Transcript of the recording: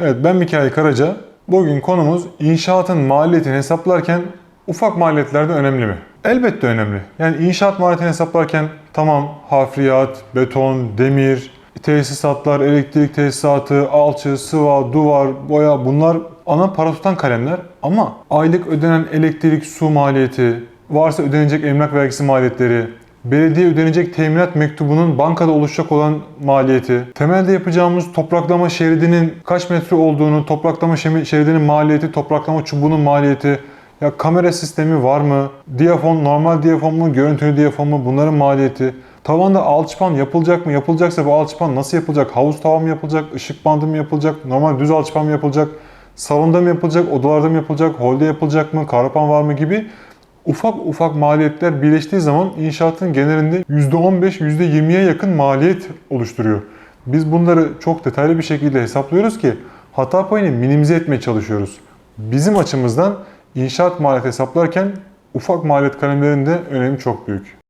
Evet ben Mikail Karaca. Bugün konumuz inşaatın maliyetini hesaplarken ufak maliyetler de önemli mi? Elbette önemli. Yani inşaat maliyetini hesaplarken tamam hafriyat, beton, demir, tesisatlar, elektrik tesisatı, alçı, sıva, duvar, boya bunlar ana para tutan kalemler. Ama aylık ödenen elektrik, su maliyeti, varsa ödenecek emlak vergisi maliyetleri, belediye ödenecek teminat mektubunun bankada oluşacak olan maliyeti, temelde yapacağımız topraklama şeridinin kaç metre olduğunu, topraklama şeridinin maliyeti, topraklama çubuğunun maliyeti, ya kamera sistemi var mı, diyafon, normal diyafon mu, görüntülü diyafon mu bunların maliyeti, tavanda alçıpan yapılacak mı, yapılacaksa bu alçıpan nasıl yapılacak, havuz tavan mı yapılacak, ışık bandı mı yapılacak, normal düz alçıpan mı yapılacak, salonda mı yapılacak, odalarda mı yapılacak, holde yapılacak mı, karapan var mı gibi ufak ufak maliyetler birleştiği zaman inşaatın genelinde %15, %20'ye yakın maliyet oluşturuyor. Biz bunları çok detaylı bir şekilde hesaplıyoruz ki hata payını minimize etmeye çalışıyoruz. Bizim açımızdan inşaat maliyeti hesaplarken ufak maliyet kalemlerinin de önemi çok büyük.